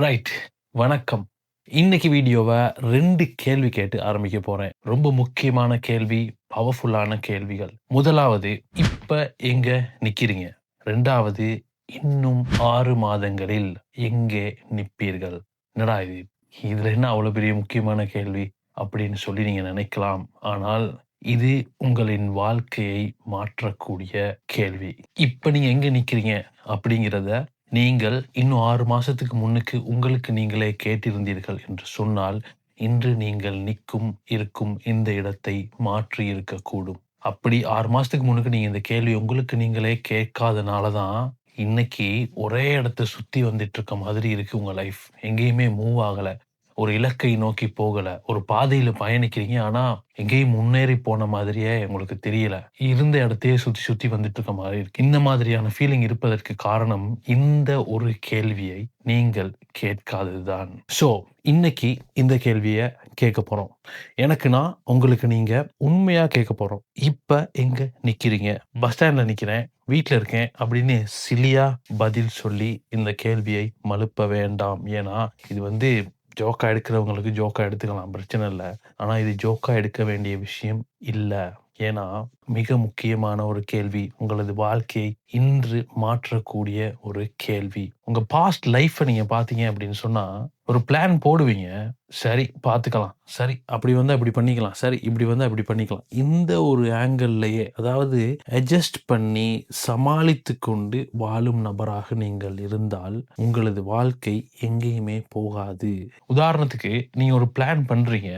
Right. வணக்கம். இன்னைக்கு வீடியோவை ரெண்டு கேள்வி கேட்டு ஆரம்பிக்க போறேன். ரொம்ப முக்கியமான கேள்வி, பவர்ஃபுல்லான கேள்விகள். முதலாவது, இப்ப எங்க நிக்கிறீங்க? ரெண்டாவது இன்னும் ஆறு மாதங்களில் எங்கே நிற்பீர்கள் என்னடா இது? இதுல என்ன அவ்வளவு பெரிய முக்கியமான கேள்வி? அப்படின்னு சொல்லி நீங்க நினைக்கலாம். ஆனால், இது உங்களின் வாழ்க்கையை மாற்றக்கூடிய கேள்வி. இப்ப நீங்க எங்க நிக்கிறீங்க? அப்படிங்கிறத நீங்கள் இன்னும் ஆறு மாசத்துக்கு முன்னுக்கு உங்களுக்கு நீங்களே கேட்டிருந்தீர்கள் என்று சொன்னால், இன்று நீங்கள் நிற்கும் இருக்கும் இந்த இடத்தை மாற்றி இருக்கக்கூடும். அப்படி ஆறு மாசத்துக்கு முன்னுக்கு நீங்க இந்த கேள்வி உங்களுக்கு நீங்களே கேட்காதனால தான், இன்னைக்கு ஒரே இடத்த சுத்தி வந்துட்டு இருக்க மாதிரி இருக்கு உங்க லைஃப். எங்கேயுமே மூவ் ஆகல. ஒரு இலக்கை நோக்கி போகல. ஒரு பாதையில பயணிக்கிறீங்க. ஆனா, எங்கேயும் முன்னேறி போன மாதிரியே உங்களுக்கு தெரியல. இருந்த இடத்தையே சுத்தி சுத்தி வந்துட்டு இருக்க மாதிரி இருக்கு. இந்த மாதிரியான ஃபீலிங் இருப்பதற்கு காரணம், இந்த ஒரு கேள்வியை நீங்கள் கேட்காததுதான். ஸோ, இன்னைக்கு இந்த கேள்வியை கேட்க போறோம். எனக்குன்னா, உங்களுக்கு நீங்க உண்மையா கேட்க போறோம். இப்ப எங்க நிக்கிறீங்க? பஸ் ஸ்டாண்ட்ல நிக்கிறேன், வீட்டில் இருக்கேன் அப்படின்னு சிலியாக பதில் சொல்லி இந்த கேள்வியை மழுப்ப வேண்டாம். ஏன்னா, இது வந்து ஜோக்கா எடுக்கிறவங்களுக்கு ஜோக்கா எடுத்துக்கலாம். பிரச்சனை இல்லை ஆனால் இது ஜோக்கா எடுக்க வேண்டிய விஷயம் இல்லை ஏன்னா, மிக முக்கியமான ஒரு கேள்வி. உங்களது வாழ்க்கையை இன்று மாற்றக்கூடிய ஒரு கேள்வி. உங்கள் பாஸ்ட் லைஃப்பை நீங்கள் பார்த்தீங்க அப்படின்னு சொன்னால் ஒரு பிளான் போடுவீங்க. சரி பார்த்துக்கலாம். சரி அப்படி வந்தால் இப்படி பண்ணிக்கலாம். சரி இப்படி வந்தால் இப்படி பண்ணிக்கலாம். இந்த ஒரு ஆங்கிள்லையே அதாவது அட்ஜஸ்ட் பண்ணி சமாளித்து கொண்டு வாழும் நபராக நீங்கள் இருந்தால், உங்களது வாழ்க்கை எங்கேயுமே போகாது. உதாரணத்துக்கு நீங்கள் ஒரு பிளான் பண்ணுறீங்க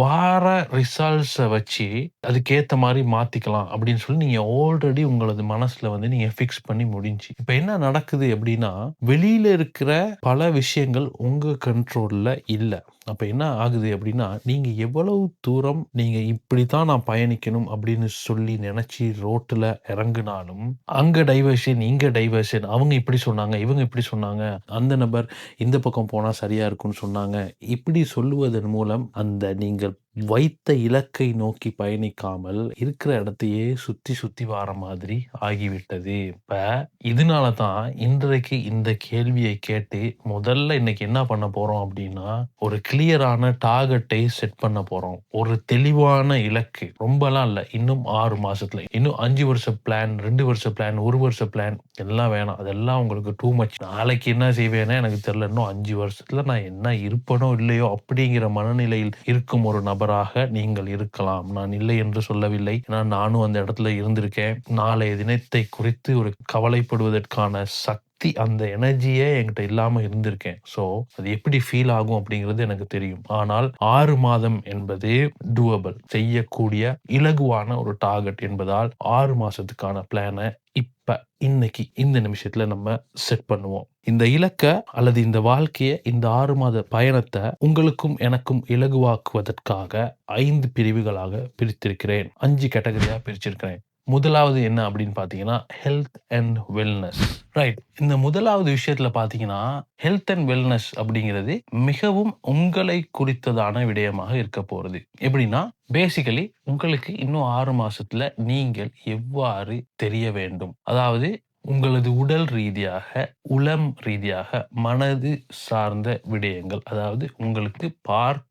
வார ரிசல்ட்ஸை வச்சு அதுக்கேற்ற மாதிரி மாற்றிக்கலாம் அப்படின்னு சொல்லி நீங்கள் ஆல்ரெடி உங்களது மனசில் வந்து நீங்கள் ஃபிக்ஸ் பண்ணி முடிஞ்சு. இப்போ என்ன நடக்குது அப்படின்னா, வெளியில் இருக்கிற பல விஷயங்கள் உங்க கண்ட்ரோல்ல இல்லை அப்போ என்ன ஆகுது அப்படின்னா, நீங்க எவ்வளவு தூரம் நீங்க இப்படித்தான் நான் பயணிக்கணும் அப்படின்னு சொல்லி நினைச்சு ரோட்டுல இறங்குனாலும், அங்க டைவர்ஷன், இங்க டைவர்ஷன். அவங்க இப்படி சொன்னாங்க, இவங்க இப்படி சொன்னாங்க. அந்த நபர் இந்த பக்கம் போனால் சரியாக இருக்கும்னு சொன்னாங்க. இப்படி சொல்லுவதன் மூலம் அந்த நீங்கள் வைத்த இலக்கை நோக்கி பயணிக்காமல், இருக்கிற இடத்தையே சுத்தி சுத்தி வர மாதிரி ஆகிவிட்டது. இப்ப இதனால தான் இன்றைக்கு இந்த கேள்வியை கேட்டு முதல்ல இன்னைக்கு என்ன பண்ண போறோம் அப்படின்னா, ஒரு கிளியரான டார்கெட்டை செட் பண்ண போறோம். ஒரு தெளிவான இலக்கு. ரொம்பலாம் இல்லை இன்னும் ஆறு மாசத்துல. இன்னும் அஞ்சு வருஷ பிளான், ரெண்டு வருஷ பிளான், ஒரு வருஷ பிளான் எல்லாம் வேணாம். அதெல்லாம் உங்களுக்கு டூ மச். நாளைக்கு என்ன செய்வேன்னா எனக்கு தெரியல. இன்னும் அஞ்சு வருஷத்துல நான் என்ன இருப்பனோ இல்லையோ அப்படிங்கிற மனநிலையில் இருக்கும் ஒரு நபர் நபராக நீங்கள் இருக்கலாம். நான் இல்லை என்று சொல்லவில்லை. ஏன்னா நானும் அந்த இடத்துல இருந்திருக்கேன். நாளைய தினத்தை குறித்து ஒரு கவலைப்படுவதற்கான சக்தி அந்த எனர்ஜியே என்கிட்ட இல்லாம இருந்திருக்கேன். ஸோ, அது எப்படி ஃபீல் ஆகும் அப்படிங்கிறது எனக்கு தெரியும். ஆனால் ஆறு மாதம் என்பது டூவபிள். செய்யக்கூடிய இலகுவான ஒரு டார்கெட் என்பதால் ஆறு மாசத்துக்கான பிளானை இப்ப, இன்னைக்கு, இந்த நிமிஷத்தில் நம்ம செட் பண்ணுவோம். இந்த இலக்க அல்லது இந்த வாழ்க்கையை இந்த ஆறு மாத பயணத்தை உங்களுக்கும் எனக்கும் இலகுவாக்குவதற்காக ஐந்து பிரிவுகளாக பிரித்திருக்கிறேன். அஞ்சு கேட்டகரியா பிரிச்சிருக்கிறேன். முதலாவது என்ன அப்படின்னு பார்த்தீங்கன்னா, ஹெல்த் அண்ட் வெல்னஸ். ரைட். இந்த முதலாவது விஷயத்துல பார்த்தீங்கன்னா, ஹெல்த் அண்ட் வெல்னஸ் அப்படிங்கிறது மிகவும் உங்களை குறித்ததான விடயமாக இருக்க போறது. எப்படின்னா, பேசிக்கலி உங்களுக்கு இன்னும் ஆறு மாசத்துல நீங்கள் எவ்வாறு தெரிய வேண்டும்? அதாவது உங்களது உடல் ரீதியாக, உளம் ரீதியாக, மனது சார்ந்த விடயங்கள். அதாவது உங்களுக்கு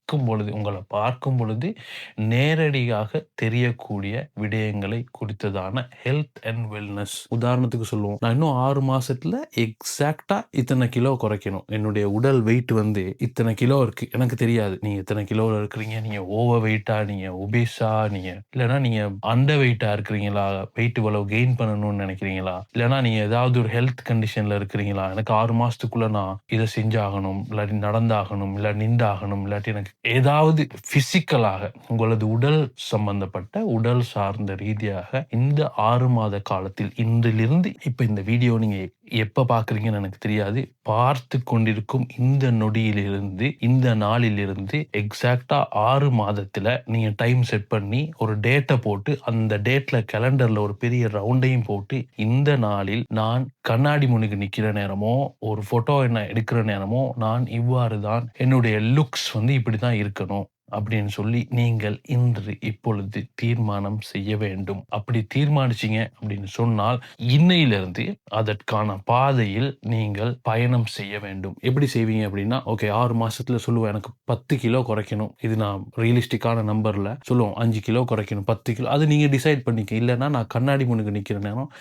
பார்க்கும் பொழுது உங்களை பார்க்கும் பொழுது நேரடியாக தெரியக்கூடிய விடயங்களை குறித்ததான ஹெல்த் அண்ட் வெல்னஸ். உதாரணத்துக்கு சொல்லுவோம். நான் இன்னும் ஆறு மாசத்துல எக்ஸாக்டா இத்தனை கிலோ குறைக்கணும். என்னுடைய உடல் வெயிட் வந்து இத்தனை கிலோ இருக்கு. எனக்கு தெரியாது. நீங்க இத்தனை கிலோல இருக்கிறீங்க? நீங்க ஓவர் வெயிட்டா? நீங்க ஒபேஸா நீங்க இல்லைன்னா நீங்க அண்டர் வெயிட்டா இருக்கிறீங்களா? வெயிட் இவ்வளவு கெயின் பண்ணணும்னு நினைக்கிறீங்களா? இல்லைன்னா நீங்க ஏதாவது ஒரு ஹெல்த் கண்டிஷன்ல இருக்கிறீங்களா? எனக்கு ஆறு மாசத்துக்குள்ள நான் இதை செஞ்சாகணும். இல்லாட்டி நடந்தாகணும். இல்ல நின்றாகணும். இல்லாட்டி எனக்கு ஏதாவது பிசிக்கலாக உங்களது உடல் சம்பந்தப்பட்ட, உடல் சார்ந்த ரீதியாக இந்த ஆறு மாத காலத்தில் இன்றிலிருந்து இப்போ இந்த வீடியோ நீங்கள் எப்போ பார்க்குறீங்கன்னு எனக்கு தெரியாது. பார்த்து கொண்டிருக்கும் இந்த நொடியிலிருந்து, இந்த நாளிலிருந்து எக்ஸாக்டாக ஆறு மாதத்தில் நீங்கள் டைம் செட் பண்ணி, ஒரு டேட்டை போட்டு, அந்த டேட்டில் கேலண்டரில் ஒரு பெரிய ரவுண்டையும் போட்டு, இந்த நாளில் நான் கண்ணாடி முனுக்கு நிற்கிற நேரமோ, ஒரு ஃபோட்டோ என்ன எடுக்கிற நேரமோ, நான் இவ்வாறு தான் என்னுடைய லுக்ஸ் வந்து இப்படி தான் இருக்கணும். அப்படின்னு சொல்லி நீங்கள் இன்று இப்பொழுது தீர்மானம் செய்ய வேண்டும். அப்படி தீர்மானிச்சீங்க அப்படின்னு சொன்னால் இன்னையிலிருந்து அதற்கான பாதையில் நீங்கள் பயணம் செய்ய வேண்டும். எப்படி செய்வீங்க அப்படின்னா ஓகே ஆறு மாசத்துல சொல்லுவேன் எனக்கு பத்து கிலோ குறைக்கணும். இது நான் ரியலிஸ்டிக்கான நம்பர்ல சொல்லுவோம் அஞ்சு கிலோ குறைக்கணும் பத்து கிலோ. அது நீங்க டிசைட் பண்ணிக்க. இல்லைன்னா நான் கண்ணாடி முன்னுக்கு நிக்கிற நேரம்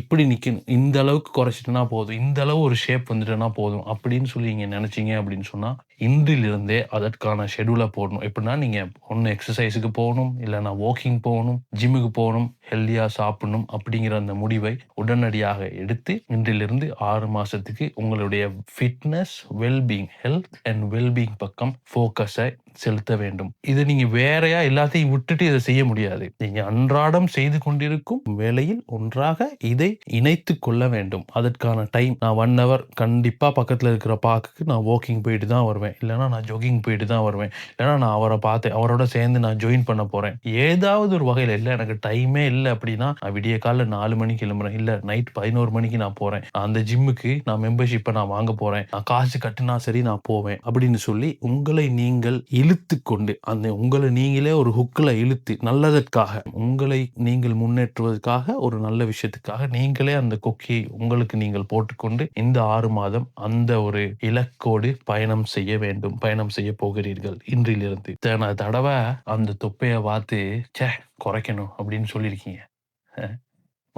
இப்படி நிற்கணும் இந்த அளவுக்கு குறைச்சிட்டேன்னா போதும். இந்த அளவு ஒரு ஷேப் வந்துட்டேன்னா போதும். அப்படின்னு சொல்லி நீங்கள் நினச்சிங்க அப்படின்னு சொன்னால் இன்றிலிருந்தே அதற்கான ஷெடியூலை போடணும். எப்படின்னா நீங்கள் ஒன்று எக்ஸசைஸுக்கு போகணும் இல்லைன்னா வாக்கிங் போகணும் ஜிம்முக்கு போகணும் ஹெல்த்தியாக சாப்பிடணும் அப்படிங்கிற அந்த முடிவை உடனடியாக எடுத்து இன்றிலிருந்து ஆறு மாதத்துக்கு உங்களுடைய fitness wellbeing health and wellbeing பக்கம் ஃபோக்கஸை செலுத்த வேண்டும். இதை நீங்கள் வேறையா எல்லாத்தையும் விட்டுட்டு இதை செய்ய முடியாது. நீங்கள் அன்றாடம் செய்து கொண்டிருக்கும் வேலையில் ஒன்றாக இதை இணைத்து கொள்ள வேண்டும். அதற்கான டைம் நான் ஒன் ஹவர் கண்டிப்பாக பக்கத்தில் இருக்கிற பார்க்குக்கு நான் வாக்கிங் போயிட்டு தான் வருவேன். இல்லைன்னா நான் ஜாகிங் போயிட்டு தான் வருவேன். இல்லைனா நான் அவரை பார்த்து அவரோட சேர்ந்து நான் ஜாயின் பண்ண போகிறேன் ஏதாவது ஒரு வகையில் இல்லை எனக்கு டைமே இல்லை அப்படின்னா நான் விடிய காலைல நாலு மணிக்கு கிளம்புறேன். இல்லை நைட் பதினோரு மணிக்கு நான் போகிறேன் அந்த ஜிம்முக்கு நான் மெம்பர்ஷிப்பை நான் வாங்க போகிறேன் நான் காசு கட்டினா சரி நான் போவேன். அப்படின்னு சொல்லி உங்களை நீங்கள் இழுத்து கொண்டு அந்த உங்களை நீங்களே ஒரு ஹுக்கில் இழுத்து நல்லதற்காக உங்களை நீங்கள் முன்னேற்றுவதற்காக ஒரு நல்ல விஷயத்துக்காக நீங்களே அந்த கொக்கியை உங்களுக்கு நீங்கள் போட்டுக்கொண்டு இந்த ஆறு மாதம் அந்த ஒரு இலக்கோடு பயணம் செய்ய வேண்டும். பயணம் செய்ய போகிறீர்கள். இன்றிலிருந்து. தடவை அந்த தொப்பையை பார்த்து ச்சே குறைக்கணும் அப்படின்னு சொல்லியிருக்கீங்க.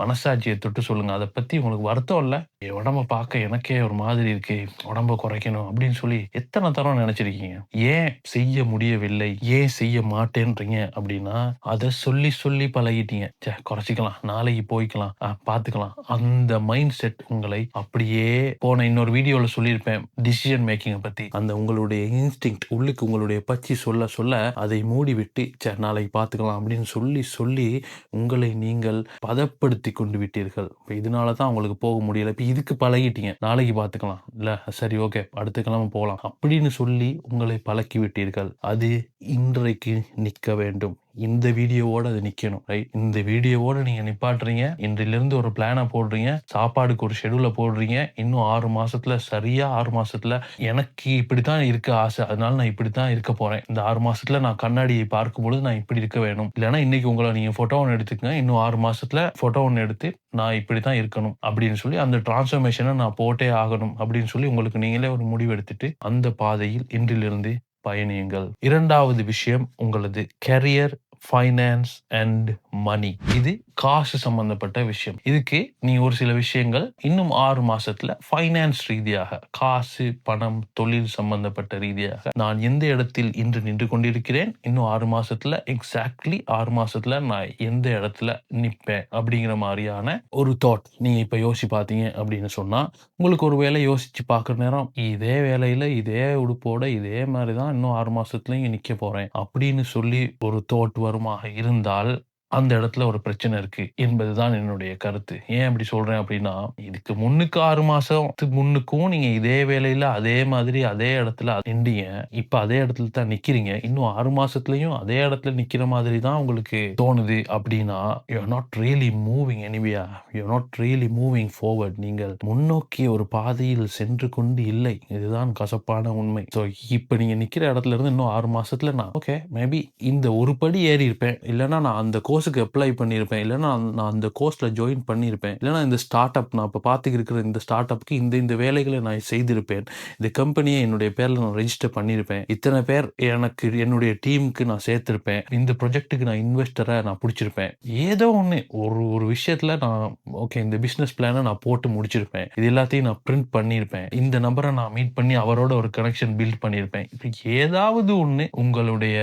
மனசாட்சியை தொட்டு சொல்லுங்க. அதை பத்தி உங்களுக்கு வருத்தம் இல்லை? என் உடம்ப பார்க்க எனக்கே ஒரு மாதிரி இருக்கு. உடம்ப குறைக்கணும். அப்படின்னு சொல்லி எத்தனை தரம் நினைச்சிருக்கீங்க? ஏன் செய்ய முடியவில்லை? ஏன் செய்ய மாட்டேன்றீங்க? அப்படின்னா அதை சொல்லி சொல்லி பழகிட்டீங்க. ச்சே குறைச்சிக்கலாம். நாளைக்கு போய்க்கலாம். ஆ, பார்த்துக்கலாம் அந்த மைண்ட் செட் உங்களை அப்படியே போன இன்னொரு வீடியோவில் சொல்லியிருப்பேன். டிசிஷன் மேக்கிங்கை பத்தி. அந்த உங்களுடைய இன்ஸ்டிங் உள்ளுக்கு உங்களுடைய பச்சி சொல்ல சொல்ல அதை மூடி விட்டு ச்சே நாளைக்கு பார்த்துக்கலாம் அப்படின்னு சொல்லி சொல்லி உங்களை நீங்கள் பதப்படுத்தி கொண்டு விட்டீர்கள். இப்போ இதனால தான் அவங்களுக்கு போக முடியல. இப்போ இதுக்கு பழகிட்டீங்க. நாளைக்கு பார்த்துக்கலாம். இல்லை சரி ஓகே அடுத்த கிழமை போகலாம். அப்படின்னு சொல்லி உங்களை பழக்கி விட்டீர்கள். அது இன்றைக்கு நிற்க வேண்டும். இந்த வீடியோவோட அது நிக்கணும் ரைட் இந்த வீடியோவோட நீங்க நிப்பாட்டுறீங்க இன்றிலிருந்து ஒரு பிளானை போடுறீங்க சாப்பாடுக்கு ஒரு ஷெடியூல போடுறீங்க இன்னும் ஆறு மாசத்துல சரியா ஆறு மாசத்துல எனக்கு இப்படித்தான் இருக்க ஆசை. அதனால நான் இப்படித்தான் இருக்க போறேன். இந்த ஆறு மாசத்துல நான் கண்ணாடியை பார்க்கும் பொழுது நான் இப்படி இருக்க வேணும். இல்லைன்னா இன்னைக்கு உங்களை நீங்க போட்டோ ஒன்று எடுத்துக்கங்க இன்னும் ஆறு மாசத்துல போட்டோ ஒன்று எடுத்து நான் இப்படித்தான் இருக்கணும் அப்படின்னு சொல்லி அந்த டிரான்ஸ்ஃபர்மேஷனை நான் போட்டே ஆகணும் அப்படின்னு சொல்லி உங்களுக்கு நீங்களே ஒரு முடிவு எடுத்துட்டு அந்த பாதையில் இன்றிலிருந்து பயணியுங்கள். இரண்டாவது விஷயம் உங்களது கெரியர் ஃபைனான்ஸ் அண்ட் மணி இது காசு சம்பந்தப்பட்ட விஷயம். இதுக்கு நீ ஒரு சில விஷயங்கள் இன்னும் ஆறு மாசத்துல ஃபைனான்ஸ் ரீதியாக காசு பணம் தொழில் சம்பந்தப்பட்ட ரீதியாக நான் எந்த இடத்தில் இன்று நின்று கொண்டிருக்கிறேன்? இன்னும் ஆறு மாசத்துல எக்ஸாக்ட்லி ஆறு மாசத்துல நான் எந்த இடத்துல நிப்பேன்? அப்படிங்கிற மாதிரியான ஒரு தாட் நீங்க இப்ப யோசிச்சு பார்த்தீங்க அப்படின்னு சொன்னா உங்களுக்கு ஒரு வேலை யோசிச்சு பார்க்குற நேரம் இதே வேலையில இதே உடுப்போட இதே மாதிரி தான் இன்னும் ஆறு மாசத்துல இங்க நிக்க போறேன். அப்படின்னு சொல்லி ஒரு தோட் வருமாக இருந்தால் அந்த இடத்துல ஒரு பிரச்சனை இருக்கு என்பதுதான் என்னுடைய கருத்து. ஏன் அப்படி சொல்றேன் அப்படின்னா இதுக்கு முன்னுக்கு ஆறு மாசத்துக்கு முன்னுக்கும் நீங்க இதே வேலையில அதே மாதிரி அதே இடத்துல நின்றீங்க. இப்ப அதே இடத்துல தான் நிக்கிறீங்க. இன்னும் ஆறு மாசத்துலயும் அதே இடத்துல நிக்கிற மாதிரி தான் உங்களுக்கு தோணுது அப்படின்னா you're not really moving anyway you're not really moving forward நீங்கள் முன்னோக்கி ஒரு பாதையில் சென்று கொண்டு இல்லை. இதுதான் கசப்பான உண்மை. ஸோ இப்போ நீங்க நிக்கிற இடத்துல இருந்து இன்னும் ஆறு மாசத்துல நான் ஓகே மேபி இந்த ஒரு படி ஏறி இருப்பேன். இல்லைன்னா நான் அந்த கோர்ஸுக்கு அப்ளை பண்ணியிருப்பேன். இல்லைன்னா நான் அந்த கோர்ஸில் ஜாயின் பண்ணியிருப்பேன். இல்லைன்னா இந்த ஸ்டார்ட் அப் நான் இப்போ பார்த்து இருக்கிற இந்த ஸ்டார்ட் அப்புக்கு இந்த இந்த வேலைகளை நான் செய்திருப்பேன். இந்த கம்பெனியை என்னுடைய பேரில் நான் ரெஜிஸ்டர் பண்ணியிருப்பேன். இத்தனை பேர் எனக்கு என்னுடைய டீமுக்கு நான் சேர்த்துருப்பேன். இந்த ப்ரொஜெக்ட்டுக்கு நான் இன்வெஸ்டரை நான் பிடிச்சிருப்பேன். ஏதோ ஒன்று ஒரு ஒரு விஷயத்தில் நான் ஓகே இந்த பிஸ்னஸ் பிளானை நான் போட்டு முடிச்சிருப்பேன். இது எல்லாத்தையும் நான் பிரிண்ட் பண்ணியிருப்பேன். இந்த நபரை நான் மீட் பண்ணி அவரோட ஒரு கனெக்ஷன் பில்ட் பண்ணியிருப்பேன். இப்போ ஏதாவது ஒன்று உங்களுடைய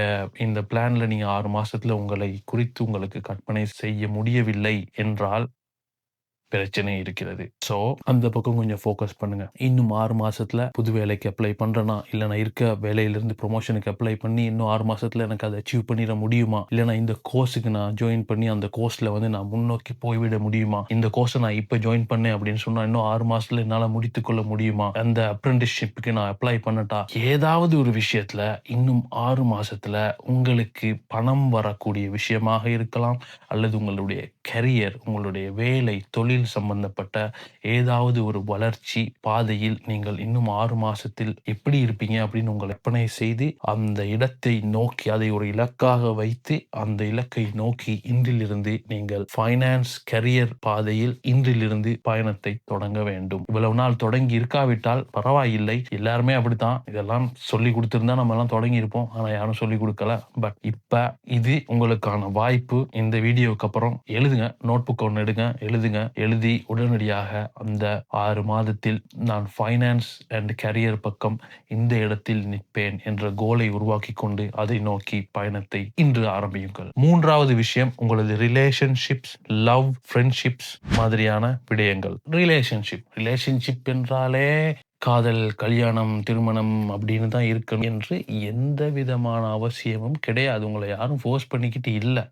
இந்த பிளானில் நீங்கள் ஆறு மாதத்தில் உங்களை குறித்து அவர்களுக்கு கற்பனை செய்ய முடியவில்லை என்றால் பிரச்சனை இருக்கிறது. ஸோ அந்த பக்கம் கொஞ்சம் ஃபோக்கஸ் பண்ணுங்க. இன்னும் ஆறு மாசத்துல புது வேலைக்கு அப்ளை பண்றேனா? இல்லை நான் இருக்க வேலையிலிருந்து ப்ரொமோஷனுக்கு அப்ளை பண்ணி இன்னும் ஆறு மாசத்துல எனக்கு அதை அச்சீவ் பண்ணிட முடியுமா? இல்லைனா இந்த கோர்ஸுக்கு நான் ஜாயின் பண்ணி அந்த கோர்ஸ்ல வந்து நான் முன்னோக்கி போய்விட முடியுமா? இந்த கோர்ஸை நான் இப்போ ஜாயின் பண்ணேன் அப்படின்னு சொன்னா இன்னும் ஆறு மாசத்துல என்னால் முடித்துக்கொள்ள முடியுமா? அந்த அப்ரெண்டிஸ்ஷிப்புக்கு நான் அப்ளை பண்ணட்டா? ஏதாவது ஒரு விஷயத்துல இன்னும் ஆறு மாசத்துல உங்களுக்கு பணம் வரக்கூடிய விஷயமாக இருக்கலாம். அல்லது உங்களுடைய கரியர் உங்களுடைய வேலை தொழில் தொழில் சம்பந்தப்பட்ட ஏதாவது ஒரு வளர்ச்சி பாதையில் நீங்கள் இன்னும் ஆறு மாசத்தில் எப்படி இருப்பீங்க அப்படின்னு உங்களை கற்பனை செய்து அந்த இடத்தை நோக்கி அதை ஒரு இலக்காக வைத்து அந்த இலக்கை நோக்கி இன்றிலிருந்து நீங்கள் ஃபைனான்ஸ் கரியர் பாதையில் இன்றிலிருந்து பயணத்தை தொடங்க வேண்டும். இவ்வளவு நாள் தொடங்கி இருக்காவிட்டால் பரவாயில்லை. எல்லாருமே அப்படித்தான். இதெல்லாம் சொல்லி கொடுத்திருந்தா நம்ம எல்லாம் தொடங்கி இருப்போம் ஆனா யாரும் சொல்லி கொடுக்கல. பட் இப்ப இது உங்களுக்கான வாய்ப்பு. இந்த வீடியோக்கு அப்புறம் எழுதுங்க. நோட் புக் ஒன்று எடுங்க. எழுதுங்க. எழுதி உடனடியாக அந்த ஆறு மாதத்தில் நான் ஃபைனான்ஸ் அண்ட் கரியர் பக்கம் இந்த இடத்தில் நிற்பேன் என்ற கோலை உருவாக்கி கொண்டு அதை நோக்கி பயணத்தை இன்று ஆரம்பியுங்கள். மூன்றாவது விஷயம் உங்களது ரிலேஷன்ஷிப்ஸ் லவ் ஃப்ரெண்ட்ஷிப்ஸ் மாதிரியான விடயங்கள். ரிலேஷன்ஷிப் ரிலேஷன்ஷிப் என்றாலே காதல் கல்யாணம் திருமணம் அப்படின்னு தான் இருக்கணும் என்று எந்த விதமான அவசியமும் கிடையாது. உங்களை யாரும் ஃபோர்ஸ் பண்ணிக்கிட்டு இல்லை.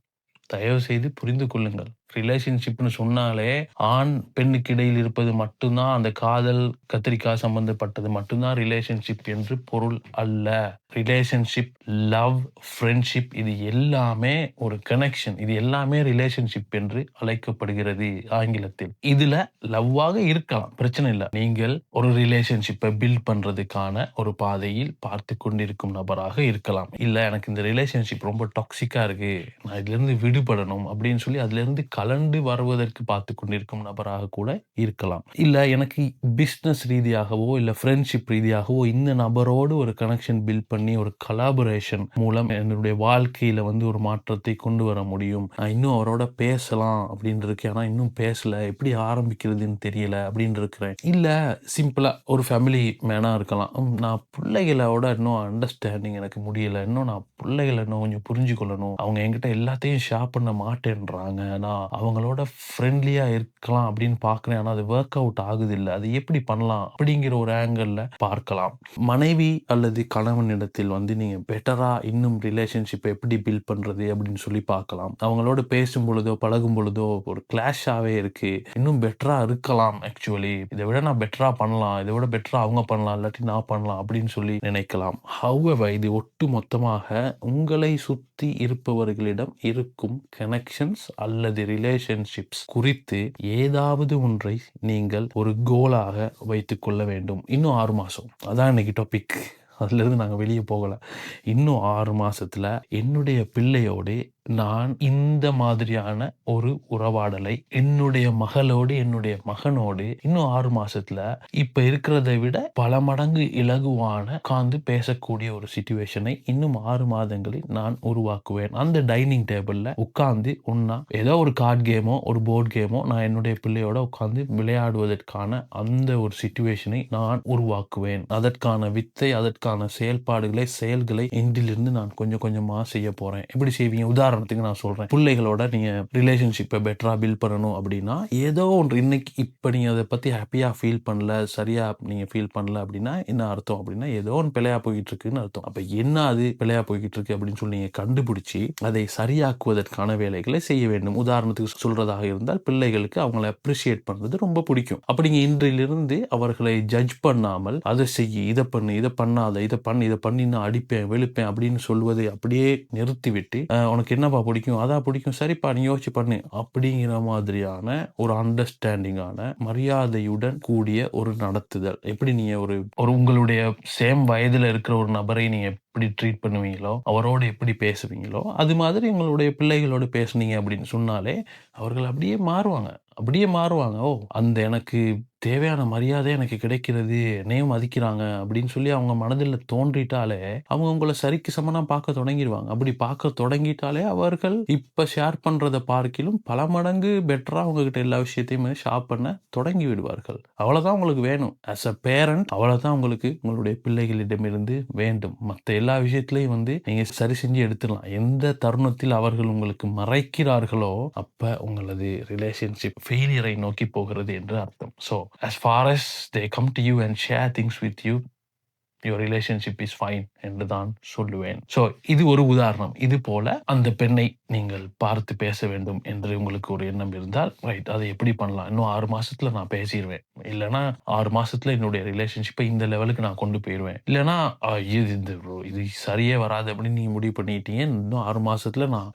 தயவு செய்து புரிந்து கொள்ளுங்கள். ரிலேஷன்ஷிப்னு சொன்னாலே ஆண் பெண்ணுக்கு இடையில் இருப்பது மட்டும்தான் அந்த காதல் கத்திரிக்காய் சம்பந்தப்பட்டது மட்டும்தான் ரிலேஷன்ஷிப் என்று பொருள் அல்ல. ரிலேஷன்ஷிப் லவ் ஃப்ரெண்ட்ஷிப் இது எல்லாமே ஒரு கனெக்ஷன் இது எல்லாமே ரிலேஷன்ஷிப் என்று அழைக்கப்படுகிறது ஆங்கிலத்தில். இதுல லவ்வாக இருக்கலாம் பிரச்சனை இல்லை. நீங்கள் ஒரு ரிலேஷன்ஷிப்பை பில்ட் பண்றதுக்கான ஒரு பாதையில் பார்த்து கொண்டிருக்கும் நபராக இருக்கலாம். இல்ல எனக்கு இந்த ரிலேஷன்ஷிப் ரொம்ப டாக்ஸிக்கா இருக்கு நான் இதுல இருந்து விடுபடணும் அப்படின்னு சொல்லி அதுல இருந்து கலண்டு வருவதற்கு பார்த்து கொண்டிருக்கும் நபராக கூட இருக்கலாம். இல்லை எனக்கு பிஸ்னஸ் ரீதியாகவோ இல்லை ஃப்ரெண்ட்ஷிப் ரீதியாகவோ இந்த நபரோடு ஒரு கனெக்ஷன் பில்ட் பண்ணி ஒரு கலாபரேஷன் மூலம் என்னுடைய வாழ்க்கையில் வந்து ஒரு மாற்றத்தை கொண்டு வர முடியும். நான் இன்னும் அவரோட பேசலாம் அப்படின்னு இருக்கேன் இன்னும் பேசலை. எப்படி ஆரம்பிக்கிறதுன்னு தெரியல அப்படின்னு இருக்கிறேன் இல்லை சிம்பிளாக ஒரு ஃபேமிலி மேனாக இருக்கலாம். நான் பிள்ளைகளோட இன்னும் அண்டர்ஸ்டாண்டிங் எனக்கு முடியலை. இன்னும் நான் பிள்ளைகளை இன்னும் கொஞ்சம் புரிஞ்சுக்கொள்ளணும். அவங்க என்கிட்ட எல்லாத்தையும் ஷேர் பண்ண மாட்டேன்றாங்க. நான் அவங்களோட ஃப்ரெண்ட்லியா இருக்கலாம் அப்படின்னு பார்க்குறேன். ஆனா அது ஒர்க் அவுட் ஆகுது இல்லை அது எப்படி பண்ணலாம் அப்படிங்கிற ஒரு ஆங்கிள் பார்க்கலாம். மனைவி அல்லது கணவனிடத்தில் வந்து நீங்க பெட்டரா இன்னும் ரிலேஷன்ஷிப்பை எப்படி பில்ட் பண்றது அப்படின்னு சொல்லி பார்க்கலாம். அவங்களோட பேசும் பொழுதோ பழகும் பொழுதோ ஒரு கிளாஷாவே இருக்கு. இன்னும் பெட்டரா இருக்கலாம் ஆக்சுவலி இதை விட நான் பெட்டரா பண்ணலாம். இதை விட பெட்டரா அவங்க பண்ணலாம். இல்லாட்டி நான் பண்ணலாம் அப்படின்னு சொல்லி நினைக்கலாம். ஹவ் இது ஒட்டு மொத்தமாக உங்களை சுற்றி இருப்பவர்களிடம் இருக்கும் கனெக்ஷன்ஸ் அல்லது ரிலேஷன்ஷிப்ஸ் குறித்து ஏதாவது ஒன்றை நீங்கள் ஒரு கோலாக வைத்துக் கொள்ள வேண்டும். இன்னும் ஆறு மாதம் அதான் இன்னைக்கு டாபிக் அதுலேருந்து நாங்கள் வெளியே போகலாம் இன்னும் ஆறு மாதத்தில் என்னுடைய பிள்ளையோடு நான் இந்த மாதிரியான ஒரு உறவாடலை என்னுடைய மகளோடு என்னுடைய மகனோடு இன்னும் ஆறு மாசத்துல இப்ப இருக்கிறதை விட பல மடங்கு இலகுவான உட்கார்ந்து பேசக்கூடிய ஒரு சுச்சுவேஷனை இன்னும் ஆறு மாதங்களில் நான் உருவாக்குவேன். அந்த டைனிங் டேபிள்ல உட்கார்ந்து உன்னா ஏதோ ஒரு கார்டு கேமோ ஒரு போர்டு கேமோ நான் என்னுடைய பிள்ளையோட உட்கார்ந்து விளையாடுவதற்கான அந்த ஒரு சுச்சுவேஷனை நான் உருவாக்குவேன். அதற்கான வித்தை அதற்கான செயல்பாடுகளை செயல்களை இன்றிலிருந்து நான் கொஞ்சம் கொஞ்சமா செய்ய போறேன். எப்படி செய்வீங்க? உதாரணம் உதாரணத்துக்கு நான் சொல்கிறேன் பிள்ளைகளோட நீங்கள் ரிலேஷன்ஷிப்பை பெட்டராக பில்ட் பண்ணணும் அப்படின்னா ஏதோ ஒன்று இன்னைக்கு இப்போ நீங்கள் அதை பற்றி ஹாப்பியாக ஃபீல் பண்ணல சரியாக நீங்கள் ஃபீல் பண்ணல அப்படின்னா என்ன அர்த்தம்? அப்படின்னா ஏதோ ஒன்று பிழையா போய்கிட்டு இருக்குன்னு அர்த்தம். அப்போ என்ன அது பிழையா போய்கிட்டு இருக்கு அப்படின்னு சொல்லி நீங்கள் கண்டுபிடிச்சி அதை சரியாக்குவதற்கான வேலைகளை செய்ய வேண்டும். உதாரணத்துக்கு சொல்கிறதாக இருந்தால் பிள்ளைகளுக்கு அவங்கள அப்ரிஷியேட் பண்ணுறது ரொம்ப பிடிக்கும். அப்படி நீங்கள் இன்றிலிருந்து அவர்களை ஜட்ஜ் பண்ணாமல் அதை செய்ய இதை பண்ணு இதை பண்ணாத இதை பண்ணு இதை பண்ணி நான் அடிப்பேன் வெளுப்பேன் அப்படின்னு சொல்வதை அப்படியே நிறுத்திவிட்டு உனக்கு என்ன என்னப்பா பிடிக்கும்? அதான் பிடிக்கும். சரிப்பா நீ யோசிச்சு பண்ணு. அப்படிங்கிற மாதிரியான ஒரு அண்டர்ஸ்டாண்டிங்கான மரியாதையுடன் கூடிய ஒரு நடத்துதல். எப்படி நீங்க ஒரு ஒரு உங்களுடைய சேம் வயதுல இருக்கிற ஒரு நபரை நீங்க எப்படி ட்ரீட் பண்ணுவீங்களோ அவரோட எப்படி பேசுவீங்களோ அது மாதிரி உங்களுடைய பிள்ளைகளோடு பேசுனீங்க அப்படின்னு சொன்னாலே அவர்கள் அப்படியே மாறுவாங்க. அப்படியே மாறுவாங்க. ஓ அந்த எனக்கு தேவையான மரியாதை எனக்கு கிடைக்கிறது என்னையும் மதிக்கிறாங்க அப்படின்னு சொல்லி அவங்க மனதில் தோன்றிட்டாலே அவங்க உங்களை சரிக்கு சமனாக பார்க்க தொடங்கிடுவாங்க அப்படி பார்க்க தொடங்கிட்டாலே அவர்கள் இப்போ ஷேர் பண்ணுறதை பார்க்கிலும் பல மடங்கு பெட்டராக அவங்கக்கிட்ட எல்லா விஷயத்தையுமே ஷேர் பண்ண தொடங்கி விடுவார்கள். அவ்வளோதான் உங்களுக்கு வேணும். ஆஸ் அ பேரண்ட் அவ்வளோதான் உங்களுக்கு உங்களுடைய பிள்ளைகளிடமிருந்து வேண்டும். மற்ற எல்லா விஷயத்துலையும் வந்து நீங்கள் சரி செஞ்சு எடுத்துடலாம். எந்த தருணத்தில் அவர்கள் உங்களுக்கு மறைக்கிறார்களோ அப்போ உங்களது ரிலேஷன்ஷிப் ஃபெயிலியரை நோக்கி போகிறது என்று அர்த்தம். So as far as they come to you and share things with you your relationship is fine என்று தான் சொல்லுவேன். ஸோ இது ஒரு உதாரணம். இது போல அந்த பெண்ணை நீங்கள் பார்த்து பேச வேண்டும் என்று உங்களுக்கு ஒரு எண்ணம் இருந்தால் ரைட் அதை எப்படி பண்ணலாம்? இன்னும் ஆறு மாசத்துல நான் பேசிடுவேன் இல்லைன்னா ஆறு மாசத்துல என்னுடைய ரிலேஷன்ஷிப்பை இந்த லெவலுக்கு நான் கொண்டு போயிடுவேன் இல்லைன்னா இது இந்த இது சரியே வராது அப்படின்னு நீங்க முடிவு பண்ணிட்டீங்க. இன்னும் ஆறு மாசத்துல நான்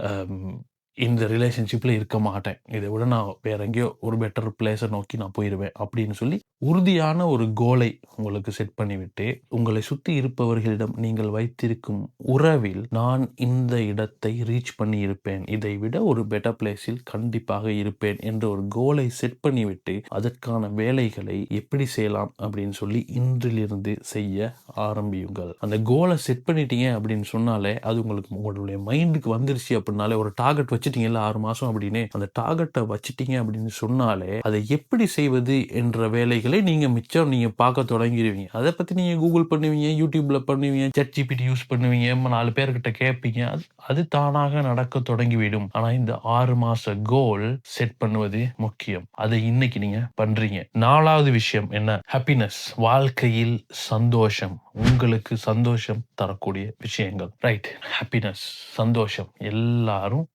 இந்த ரிலேஷன்ஷிப்பில் இருக்க மாட்டேன். இதை விட நான் வேற எங்கேயோ ஒரு பெட்டர் பிளேஸை நோக்கி நான் போயிடுவேன் அப்படின்னு சொல்லி உறுதியான ஒரு கோலை உங்களுக்கு செட் பண்ணிவிட்டு, உங்களை சுற்றி இருப்பவர்களிடம் நீங்கள் வைத்திருக்கும் உறவில், நான் இந்த இடத்தை ரீச் பண்ணி இருப்பேன். இதை விட ஒரு பெட்டர் பிளேஸில் கண்டிப்பாக இருப்பேன் என்ற ஒரு கோலை செட் பண்ணிவிட்டு, அதற்கான வேலைகளை எப்படி செய்யலாம் அப்படின்னு சொல்லி இன்றிலிருந்து செய்ய ஆரம்பியுங்கள். அந்த கோலை செட் பண்ணிட்டீங்க அப்படின்னு சொன்னாலே, அது உங்களுக்கு உங்களுடைய மைண்டுக்கு வந்துருச்சு அப்படின்னாலே, ஒரு டார்கெட் வச்சு வச்சுட்டீங்கல்ல 6 மாசம் அப்படின்னு, அந்த டார்கெட்டை வச்சுட்டீங்க அப்படின்னு சொன்னாலே, அதை எப்படி செய்வது என்ற வேலைகளை நீங்கள் மிச்சம் நீங்கள் பார்க்க தொடங்கிடுவீங்க அதை பற்றி நீங்கள் கூகுள் பண்ணுவீங்க, யூடியூப்பில் பண்ணுவீங்க, ChatGPT யூஸ் பண்ணுவீங்க, நாலு பேர்கிட்ட கேட்பீங்க. அது அது தானாக நடக்க தொடங்கிவிடும். ஆனால் இந்த ஆறு மாத கோல் செட் பண்ணுவது முக்கியம். அதை இன்னைக்கு நீங்கள் பண்றீங்க. நாலாவது விஷயம் என்ன? ஹாப்பினஸ். வாழ்க்கையில் சந்தோஷம். உங்களுக்கு சந்தோஷம் தரக்கூடிய விஷயங்கள். ரைட். ஹாப்பினஸ், சந்தோஷம் எல்லாரும்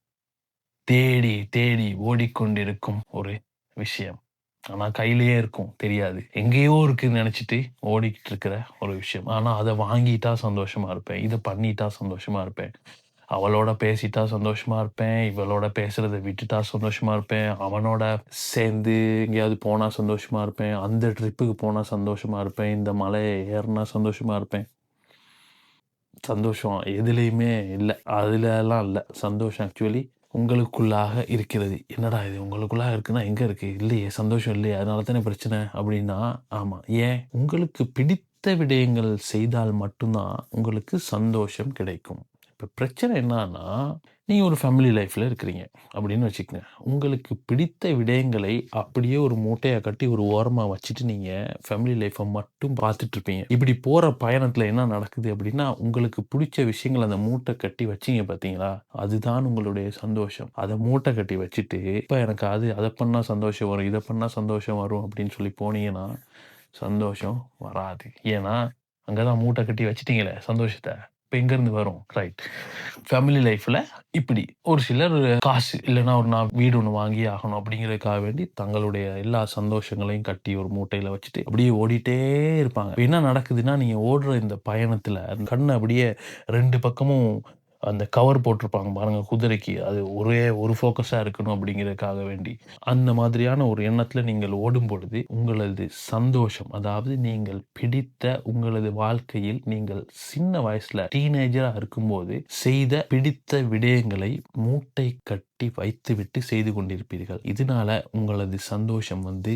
தேடி தேடி ஓடிக்கொண்டிருக்கும் ஒரு விஷயம். ஆனால் கையிலேயே இருக்கும். தெரியாது. எங்கேயோ இருக்குன்னு நினச்சிட்டு ஓடிக்கிட்டு இருக்கிற ஒரு விஷயம். ஆனால் அதை வாங்கிட்டா சந்தோஷமாக இருப்பேன். இதை பண்ணிட்டா சந்தோஷமாக இருப்பேன். அவளோட பேசிட்டா சந்தோஷமா இருப்பேன். இவளோட பேசுறத விட்டுட்டா சந்தோஷமா இருப்பேன். அவனோட சேர்ந்து எங்கேயாவது போனா சந்தோஷமா இருப்பேன். அந்த ட்ரிப்புக்கு போனா சந்தோஷமா இருப்பேன். இந்த மலையை ஏறினா சந்தோஷமா இருப்பேன். சந்தோஷம் எதுலேயுமே இல்லை அதுலலாம் இல்லை சந்தோஷம் ஆக்சுவலி உங்களுக்குள்ளாக இருக்கிறது. என்னடா இது உங்களுக்குள்ளாக இருக்குன்னா எங்க இருக்கு? இல்லையே, சந்தோஷம் இல்லையே. அதனால தானே பிரச்சனை அப்படின்னா, ஆமா. ஏன்? உங்களுக்கு பிடித்த விடயங்கள் செய்தால் மட்டும்தான் உங்களுக்கு சந்தோஷம் கிடைக்கும். இப்ப பிரச்சனை என்னன்னா நீங்கள் ஒரு ஃபேமிலி லைஃப்பில் இருக்கிறீங்க அப்படின்னு வச்சுக்கங்க. உங்களுக்கு பிடித்த விடயங்களை அப்படியே ஒரு மூட்டையாக கட்டி ஒரு ஓரமாக வச்சுட்டு நீங்கள் ஃபேமிலி லைஃப்பை மட்டும் பார்த்துட்ருப்பீங்க இப்படி போகிற பயணத்தில் என்ன நடக்குது அப்படின்னா, உங்களுக்கு பிடிச்ச விஷயங்கள் அந்த மூட்டை கட்டி வச்சீங்க பார்த்தீங்களா? அதுதான் உங்களுடைய சந்தோஷம். அதை மூட்டை கட்டி வச்சுட்டு, இப்போ எனக்கு அது அதை பண்ணால் சந்தோஷம் வரும், இதை பண்ணால் சந்தோஷம் வரும் அப்படின்னு சொல்லி போனீங்கன்னா, சந்தோஷம் வராது. ஏன்னா, அங்கே தான் மூட்டை கட்டி வச்சிட்டிங்களே சந்தோஷத்தை இப்போ எங்கேருந்து வரும்? ரைட். ஃபேமிலி லைஃப்பில் இப்படி. ஒரு சிலர் காசு இல்லைன்னா ஒரு நான் வீடு ஒன்று வாங்கியே ஆகணும் அப்படிங்கிறதுக்காக வேண்டி தங்களுடைய எல்லா சந்தோஷங்களையும் கட்டி ஒரு மூட்டையில் வச்சுட்டு அப்படியே ஓடிட்டே இருப்பாங்க. என்ன நடக்குதுன்னா, நீங்கள் ஓடுற இந்த பயணத்தில் கண்ணு அப்படியே ரெண்டு பக்கமும் அந்த கவர் போட்டிருப்பாங்க பாருங்கள் குதிரைக்கு. அது ஒரே ஒரு ஃபோக்கஸாக இருக்கணும் அப்படிங்கிறதுக்காக வேண்டி. அந்த மாதிரியான ஒரு எண்ணத்தில் நீங்கள் ஓடும்பொழுது, உங்களது சந்தோஷம் அதாவது நீங்கள் பிடித்த உங்களது வாழ்க்கையில் நீங்கள் சின்ன வயசில் டீனேஜராக இருக்கும்போது செய்த பிடித்த விடயங்களை மூட்டை கட்டி வைத்துவிட்டு செய்து கொண்டிருப்பீர்கள். இதனால உங்களது சந்தோஷம் வந்து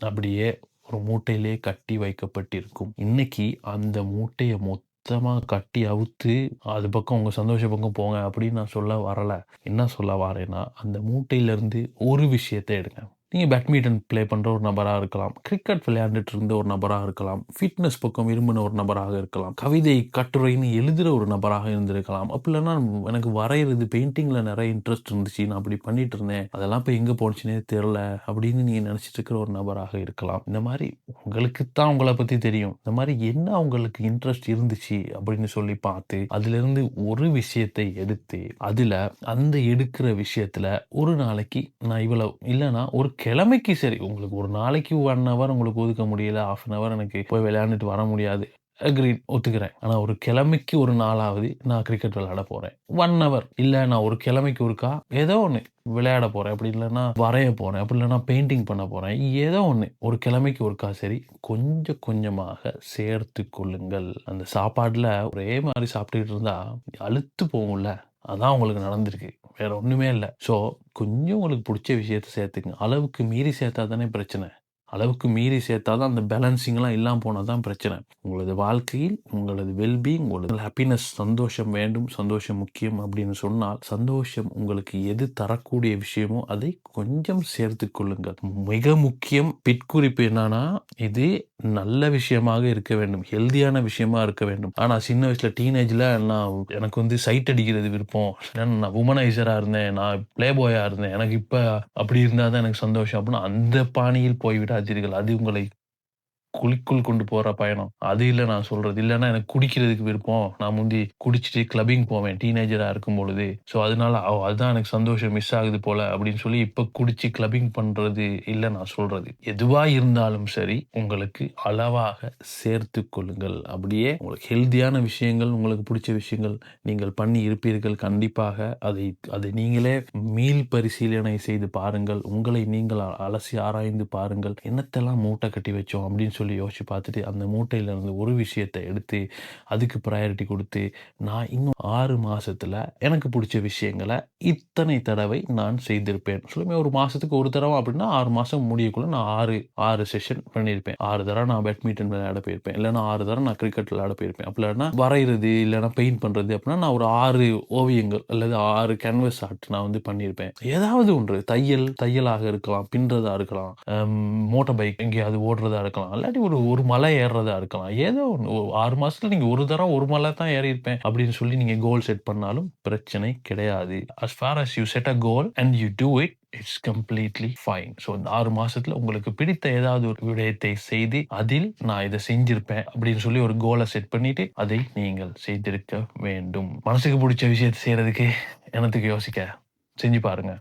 அப்படியே ஒரு மூட்டையிலே கட்டி வைக்கப்பட்டிருக்கும். இன்னைக்கு அந்த மூட்டையை மொத்த சுத்தமாக கட்டி அவுத்து, அது பக்கம் உங்கள் சந்தோஷ பக்கம் போங்க அப்படின்னு நான் சொல்ல வரலை என்ன சொல்ல வரேன்னா அந்த மூட்டையிலேருந்து ஒரு விஷயத்த எடுங்க. நீங்கள் பேட்மிண்டன் ப்ளே பண்ணுற ஒரு நபராக இருக்கலாம். கிரிக்கெட் விளையாண்டுட்டு இருந்த ஒரு நபராக இருக்கலாம். ஃபிட்னஸ் பக்கம் விரும்பின ஒரு நபராக இருக்கலாம். கவிதை, கட்டுரைன்னு எழுதுகிற ஒரு நபராக இருந்திருக்கலாம். அப்படி இல்லைன்னா எனக்கு வரைகிறது பெயிண்டிங்கில் நிறைய இன்ட்ரெஸ்ட் இருந்துச்சு. நான் அப்படி பண்ணிட்டு இருந்தேன். அதெல்லாம் இப்போ எங்கே போணுச்சுன்னே தெரில அப்படின்னு நீங்கள் நினச்சிட்டு இருக்கிற ஒரு நபராக இருக்கலாம். இந்த மாதிரி உங்களுக்கு தான் உங்களை பற்றி தெரியும். இந்த மாதிரி என்ன உங்களுக்கு இன்ட்ரெஸ்ட் இருந்துச்சு அப்படின்னு சொல்லி பார்த்து, அதுலேருந்து ஒரு விஷயத்தை எடுத்து, அதில் அந்த எடுக்கிற விஷயத்தில் ஒரு நாளைக்கு நான் இவ்வளோ இல்லைன்னா ஒரு கிழமைக்கு சரி, உங்களுக்கு ஒரு நாளைக்கு ஒன் ஹவர் உங்களுக்கு ஒதுக்க முடியல, 1/2 அன் ஹவர் எனக்கு போய் விளையாண்டுட்டு வர முடியாது. அக்ரீன் ஒத்துக்கிறேன். ஆனால் ஒரு கிழமைக்கு ஒரு நாளாவது நான் கிரிக்கெட் விளையாட போகிறேன் ஒன் ஹவர். இல்லை நான் ஒரு கிழமைக்கு ஒருக்கா ஏதோ ஒன்று விளையாட போகிறேன் அப்படி இல்லைன்னா வரைய போகிறேன் அப்படி இல்லைன்னா பெயிண்டிங் பண்ண போகிறேன் ஏதோ ஒன்று ஒரு கிழமைக்கு ஒருக்கா சரி, கொஞ்சம் கொஞ்சமாக சேர்த்து கொள்ளுங்கள். அந்த சாப்பாட்டில் ஒரே மாதிரி சாப்பிட்டுக்கிட்டு இருந்தால் அழுத்து போகும்ல. அதான் உங்களுக்கு நடந்திருக்கு. வேறு ஒன்றுமே இல்லை ஸோ கொஞ்சம் உங்களுக்கு பிடிச்ச விஷயத்த சேர்த்துக்கங்க. அளவுக்கு மீறி சேர்த்தா தானே பிரச்சனை. அளவுக்கு மீறி சேர்த்தா தான் அந்த பேலன்சிங்லாம் இல்லாமல் போனால் தான் பிரச்சனை. உங்களது வாழ்க்கையில் உங்களது வெல்பீயிங் உங்களது ஹாப்பினஸ் சந்தோஷம் வேண்டும், சந்தோஷம் முக்கியம் அப்படின்னு சொன்னால், சந்தோஷம் உங்களுக்கு எது தரக்கூடிய விஷயமோ அதை கொஞ்சம் சேர்த்து கொள்ளுங்கள். மிக முக்கியம் பிற்குறிப்பு என்னன்னா, இது நல்ல விஷயமாக இருக்க வேண்டும். ஹெல்தியான விஷயமா இருக்க வேண்டும். ஆனால் சின்ன வயசுல டீனேஜில் நான் எனக்கு வந்து சைட் அடிக்கிறது விருப்பம். நான் உமனைசராக இருந்தேன். நான் பிளே பாயாக இருந்தேன். எனக்கு இப்போ அப்படி இருந்தால் தான் எனக்கு சந்தோஷம் அப்படின்னா அந்த பாணியில் போய்விடாது விடாதீர்கள். அது உங்களை குழிக்குள் கொண்டு போற பயணம். அது இல்லை நான் சொல்றது. இல்லைன்னா எனக்கு குடிக்கிறதுக்கு விருப்பம். நான் முந்தி குடிச்சிட்டு கிளப்பிங் போவேன் டீனேஜரா இருக்கும்பொழுது. ஸோ அதனால அதுதான் எனக்கு சந்தோஷம் மிஸ் ஆகுது போல அப்படின்னு சொல்லி இப்ப குடிச்சு கிளப்பிங் பண்றது இல்லை நான் சொல்றது. எதுவா இருந்தாலும் சரி உங்களுக்கு அளவாக சேர்த்து கொள்ளுங்கள். அப்படியே உங்களுக்கு ஹெல்த்தியான விஷயங்கள், உங்களுக்கு பிடிச்ச விஷயங்கள் நீங்கள் பண்ணி இருப்பீர்கள். கண்டிப்பாக அதை அதை நீங்களே மீள் பரிசீலனை செய்து பாருங்கள். உங்களை நீங்கள் அலசி ஆராய்ந்து பாருங்கள். என்னத்தெல்லாம் மூட்டை கட்டி வச்சோம் அப்படின்னு சொல்லி யோசிச்சு பார்த்துட்டு, அந்த மூட்டையில இருந்து ஒரு விஷயத்தை எடுத்து, அதுக்கு ப்ரையாரிட்டி கொடுத்து நான் இன்னும் ஆறு மாதத்தில் எனக்கு பிடிச்ச விஷயங்கள இத்தனை தடவை நான் செய்திருப்பேன். சொல்லுமே ஒரு மாதத்துக்கு ஒரு தடவை அப்படின்னா ஆறு மாதம் முடியக்குள்ளே நான் 6 6 செஷன் பண்ணியிருப்பேன். ஆறு தடவை நான் பேட்மிண்டன் விளையாட போயிருப்பேன். இல்லைனா ஆறு தடவை நான் கிரிக்கெட் விளையாட போயிருப்பேன். அப்படி இல்லன்னா வரைகிறது இல்லன்னா பெயிண்ட் பண்ணுறது அப்படின்னா நான் ஒரு ஆறு ஓவியங்கள் அல்லது ஆறு கேன்வஸ் ஆர்ட் நான் வந்து பண்ணியிருப்பேன். ஏதாவது ஒன்று தையல் தையலாக இருக்கலாம், பின்றதா இருக்கலாம், மோட்டார் பைக் எங்கேயாவது ஓடுறதா இருக்கலாம். இல்லாட்டி ஒரு ஒரு மலை ஏறுறதா இருக்கலாம். ஏதோ ஒன்று ஆறு மாசத்துல நீங்க ஒரு தரம் ஒரு மலை தான் ஏறியிருப்பேன் அப்படின்னு சொல்லி நீங்க கோல் செட் பண்ணாலும் பிரச்சனை கிடையாது. As far as you set a goal and you do it it's completely fine. So இந்த ஆறு மாசத்துல உங்களுக்கு பிடித்த ஏதாவது ஒரு விடயத்தை செய்து, அதில் நான் இதை செஞ்சிருப்பேன் அப்படின்னு சொல்லி ஒரு கோலை செட் பண்ணிட்டு, அதை நீங்கள் செய்திருக்க வேண்டும். மனசுக்கு பிடிச்ச விஷயத்த செய்யறதுக்கு எனத்துக்கு யோசிக்க? செஞ்சு பாருங்க.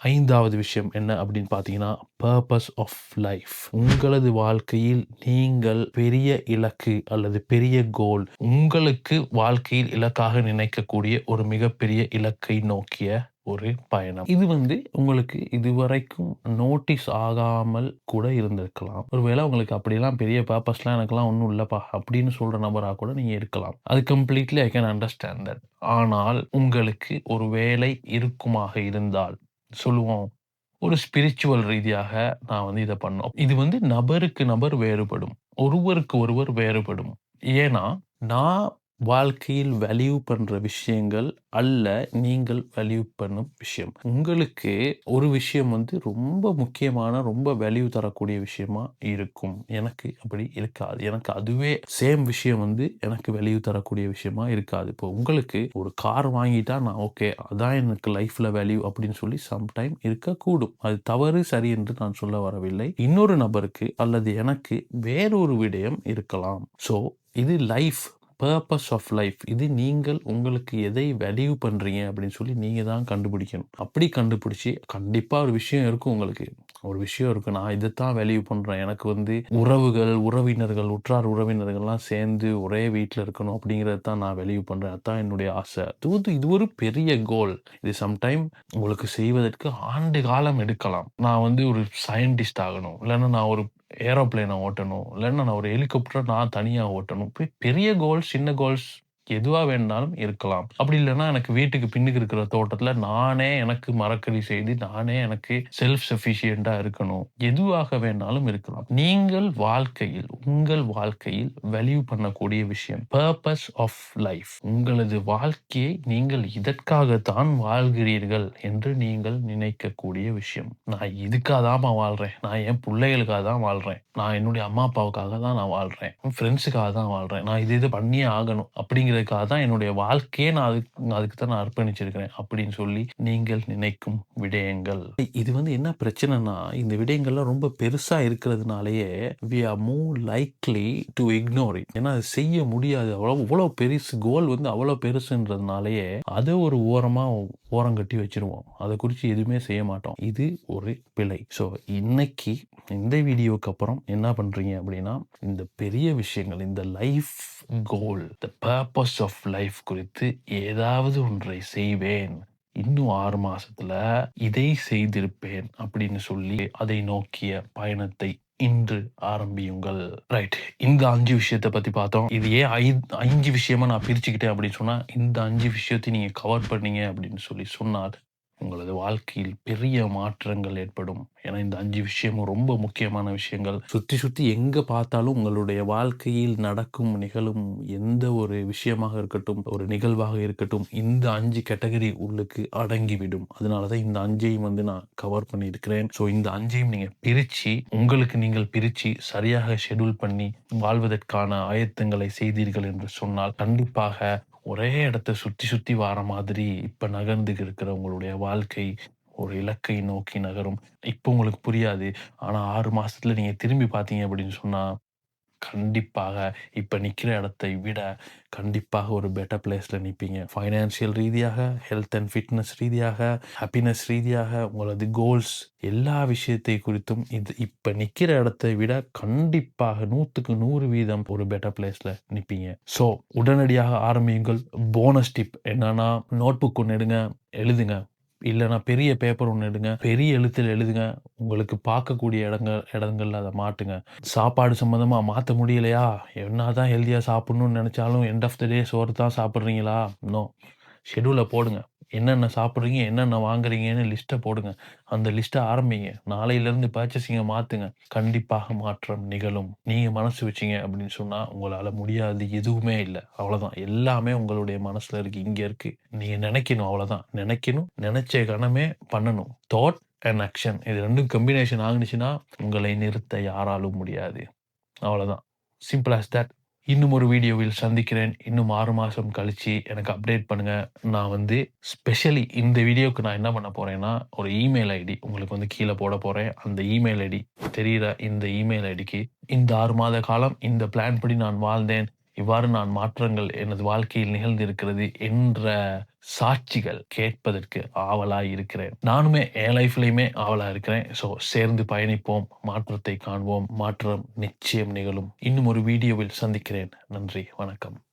ஐந்தாவது விஷயம் என்ன அப்படின்னு பார்த்தீங்கன்னா, பர்பஸ் ஆஃப் லைஃப். உங்களது வாழ்க்கையில் நீங்கள் பெரிய இலக்கு அல்லது பெரிய கோல், உங்களுக்கு வாழ்க்கையில் இலக்காக நினைக்கக்கூடிய ஒரு மிகப்பெரிய இலக்கை நோக்கிய ஒரு பயணம். இது வந்து உங்களுக்கு இதுவரைக்கும் நோட்டீஸ் ஆகாமல் கூட இருந்திருக்கலாம். ஒருவேளை உங்களுக்கு அப்படியெல்லாம் பெரிய பர்பஸ்லாம் எனக்குலாம் ஒன்றும் இல்லைப்பா அப்படின்னு சொல்கிற நபராக கூட நீங்கள் இருக்கலாம். அது completely I can understand that. ஆனால் உங்களுக்கு ஒரு வேலை இருக்குமாக இருந்தால், சொல்லுவோம் ஒரு ஸ்பிரிச்சுவல் ரீதியாக நான் வந்து இதை பண்ணோம் இது வந்து நபருக்கு நபர் வேறுபடும். ஒருவருக்கு ஒருவர் வேறுபடும். ஏன்னா, நான் வாழ்க்கையில் வேல்யூ பண்ணுற விஷயங்கள் அல்ல நீங்கள் வேல்யூ பண்ணும் விஷயம். உங்களுக்கு ஒரு விஷயம் வந்து ரொம்ப முக்கியமான, ரொம்ப வேல்யூ தரக்கூடிய விஷயமா இருக்கும். எனக்கு அப்படி இருக்காது. எனக்கு அதுவே சேம் விஷயம் வந்து எனக்கு வேல்யூ தரக்கூடிய விஷயமா இருக்காது. இப்போ உங்களுக்கு ஒரு கார் வாங்கிட்டா நான் ஓகே. அதான் எனக்கு லைஃப்பில் வேல்யூ அப்படின்னு சொல்லி சம்டைம் இருக்கக்கூடும். அது தவறு, சரி என்று நான் சொல்ல வரவில்லை. இன்னொரு நபருக்கு அல்லது எனக்கு வேறொரு விடயம் இருக்கலாம். ஸோ இது லைஃப் பர்பஸ் ஆஃப் லைஃப். இது நீங்கள் உங்களுக்கு எதை வேல்யூ பண்ணுறீங்க அப்படின்னு சொல்லி நீங்கள் தான் கண்டுபிடிக்கணும். அப்படி கண்டுபிடிச்சி கண்டிப்பாக ஒரு விஷயம் இருக்கும் உங்களுக்கு. ஒரு விஷயம் இருக்குது நான் இதைத்தான் வேல்யூ பண்ணுறேன் எனக்கு வந்து உறவுகள், உறவினர்கள், உற்றார் உறவினர்கள்லாம் சேர்ந்து ஒரே வீட்டில் இருக்கணும் அப்படிங்கிறது தான் நான் வேல்யூ பண்ணுறேன் அதுதான் என்னுடைய ஆசை. அது வந்து இது ஒரு பெரிய கோல். இது சம்டைம் உங்களுக்கு செய்வதற்கு ஆண்டு காலம் எடுக்கலாம். நான் வந்து ஒரு சயின்டிஸ்ட் ஆகணும். இல்லைன்னா நான் ஒரு ஏரோப்ளைனை ஓட்டணும். இல்லைன்னா நான் ஒரு ஹெலிகாப்டரை நான் தனியாக ஓட்டணும். பெரிய கோல்ஸ், சின்ன கோல்ஸ் எதுவாக வேணுனாலும் இருக்கலாம். அப்படி இல்லைன்னா எனக்கு வீட்டுக்கு பின்னுக்கு இருக்கிற தோட்டத்தில் நானே எனக்கு மரக்கறி செய்து, நானே எனக்கு செல்ஃப் சஃபிஷியண்டாக இருக்கணும். எதுவாக வேணாலும் இருக்கலாம். நீங்கள் வாழ்க்கையில், உங்கள் வாழ்க்கையில் வேல்யூ பண்ணக்கூடிய விஷயம். Purpose of life. உங்களது வாழ்க்கையை நீங்கள் இதற்காகத்தான் வாழ்கிறீர்கள் என்று நீங்கள் நினைக்கக்கூடிய விஷயம். நான் இதுக்காக தான் வாழ்கிறேன் நான் என் பிள்ளைகளுக்காக தான் வாழ்கிறேன் நான் என்னுடைய அம்மா, அப்பாவுக்காக தான் நான் வாழ்கிறேன் ஃப்ரெண்ட்ஸுக்காக தான் வாழ்கிறேன் நான் இது இது பண்ணியே ஆகணும். அப்படிங்கிறதுக்காக தான் என்னுடைய வாழ்க்கையே நான் அதுக்கு அதுக்கு தான் நான் அர்ப்பணிச்சிருக்கிறேன். அப்படின்னு சொல்லி நீங்கள் நினைக்கும் விடயங்கள். இது வந்து என்ன பிரச்சனைன்னா, இந்த விடயங்கள்லாம் ரொம்ப பெருசாக இருக்கிறதுனாலயே, we are more likely to ignore it. ஏன்னா அது செய்ய முடியாது. அவ்வளோ அவ்வளோ பெருசு கோல் வந்து அவ்வளோ பெருசுன்றதுனாலயே, அதை ஒரு ஓரமா ஓரங்கட்டி வச்சிருவோம் அதை குறித்து எதுவுமே செய்ய மாட்டோம். இது ஒரு பிழை. ஸோ இன்னைக்கு இந்த வீடியோக்கு அப்புறம் என்ன பண்றீங்க அப்படின்னா, இந்த பெரிய விஷயங்கள், இந்த life goal, the purpose of life குறித்து ஏதாவது ஒன்றை செய்வேன். இன்னும் 6 மாசத்துல இதை செய்திருப்பேன் அப்படின்னு சொல்லி அதை நோக்கிய பயணத்தை இன்று ஆரம்பியுங்கள். ரைட். இந்த 5 விஷயத்த பத்தி பார்த்தோம். இது ஏன் ஐ 5 விஷயமா நான் பிரிச்சுக்கிட்டேன் அப்படின்னு சொன்னா, இந்த 5 விஷயத்தையும் நீங்க கவர் பண்ணீங்க அப்படின்னு சொல்லி சொன்னால், உங்களது வாழ்க்கையில் பெரிய மாற்றங்கள் ஏற்படும். ஏன்னா இந்த அஞ்சு விஷயமும் ரொம்ப முக்கியமான விஷயங்கள். சுற்றி சுற்றி எங்கே பார்த்தாலும் உங்களுடைய வாழ்க்கையில் நடக்கும், நிகழும் எந்த ஒரு விஷயமாக இருக்கட்டும், ஒரு நிகழ்வாக இருக்கட்டும், இந்த அஞ்சு கேட்டகரி உள்ளுக்கு அடங்கிவிடும். அதனால தான் இந்த அஞ்சையும் வந்து நான் கவர் பண்ணியிருக்கிறேன். ஸோ இந்த அஞ்சையும் நீங்கள் பிரித்து உங்களுக்கு நீங்கள் பிரித்து சரியாக ஷெட்யூல் பண்ணி வாழ்வதற்கான ஆயத்தங்களை செய்தீர்கள் என்று சொன்னால், கண்டிப்பாக ஒரே இடத்த சுத்தி சுத்தி வார மாதிரி இப்ப நகர்ந்து இருக்கிற உங்களுடைய வாழ்க்கை ஒரு இலக்கை நோக்கி நகரும். இப்போ உங்களுக்கு புரியாது. ஆனா ஆறு மாசத்துல நீங்க திரும்பி பார்த்தீங்க அப்படின்னு சொன்னா, கண்டிப்பாக இப்போ நிற்கிற இடத்தை விட கண்டிப்பாக ஒரு பெட்டர் பிளேஸில் நிற்பீங்க ஃபைனான்சியல் ரீதியாக, ஹெல்த் அண்ட் ஃபிட்னஸ் ரீதியாக, ஹாப்பினஸ் ரீதியாக, உங்களது கோல்ஸ் எல்லா விஷயத்தை குறித்தும் இது இப்போ நிற்கிற இடத்தை விட கண்டிப்பாக 100க்கு 100% ஒரு பெட்டர் பிளேஸில் நிற்பீங்க ஸோ உடனடியாக ஆரம்பியுங்கள். போனஸ் டிப் என்னன்னா, நோட்புக் ஒன்று எடுங்க, எழுதுங்க. இல்லன்னா பெரிய பேப்பர் ஒண்ணு எடுங்க. பெரிய எழுத்துல எழுதுங்க. உங்களுக்கு பார்க்கக்கூடிய இடங்கள் இடங்கள்ல அதை மாட்டுங்க. சாப்பாடு சம்மந்தமா மாத்த முடியலையா? என்னதான் ஹெல்தியா சாப்பிடணும்னு நினச்சாலும் எண்ட் ஆஃப் த டே சோறு தான் சாப்பிடுறீங்களா? இன்னும் ஷெட்யூல போடுங்க. என்னென்ன சாப்பிட்றீங்க என்னென்ன வாங்குறீங்கன்னு லிஸ்ட்டை போடுங்க. அந்த லிஸ்ட்டை ஆரம்பிங்க. நாளையிலேருந்து பர்ச்சேசிங்கை மாற்றுங்க கண்டிப்பாக மாற்றம் நிகழும். நீங்கள் மனசு வச்சீங்க அப்படின்னு சொன்னால் உங்களால் முடியாது எதுவுமே இல்லை அவ்வளோதான் எல்லாமே உங்களுடைய மனசில் இருக்குது இங்கே இருக்குது நீங்கள் நினைக்கணும் அவ்வளோதான் நினைக்கணும் நினைச்ச கணமே பண்ணணும். தாட் அண்ட் ஆக்ஷன் இது ரெண்டும் காம்பினேஷன் ஆகுனுச்சுன்னா, உங்களை நிறுத்த யாராலும் முடியாது. அவ்வளோதான் சிம்பிள் ஆஸ் தட். இன்னும் ஒரு வீடியோவில் சந்திக்கிறேன். இன்னும் ஆறு மாதம் கழித்து எனக்கு அப்டேட் பண்ணுங்கள் நான் வந்து ஸ்பெஷலி இந்த வீடியோவுக்கு நான் என்ன பண்ண போகிறேன்னா ஒரு இமெயில் ஐடி உங்களுக்கு வந்து கீழே போடப் போகிறேன் அந்த இமெயில் ஐடி தெரிகிற இந்த இமெயில் ஐடிக்கு இந்த ஆறு மாத காலம் இந்த பிளான் படி நான் வாழ்ந்தேன். இவ்வாறு நான் மாற்றங்கள் எனது வாழ்க்கையில் நிகழ்ந்திருக்கிறது என்ற சாட்சிகள் கேட்பதற்கு ஆவலாக இருக்கிறேன். நானுமே என் லைஃப்லையுமே ஆவலா இருக்கிறேன். ஸோ சேர்ந்து பயணிப்போம். மாற்றத்தை காண்போம். மாற்றம் நிச்சயம் நிகழும். இன்னும் ஒரு வீடியோவில் சந்திக்கிறேன். நன்றி. வணக்கம்.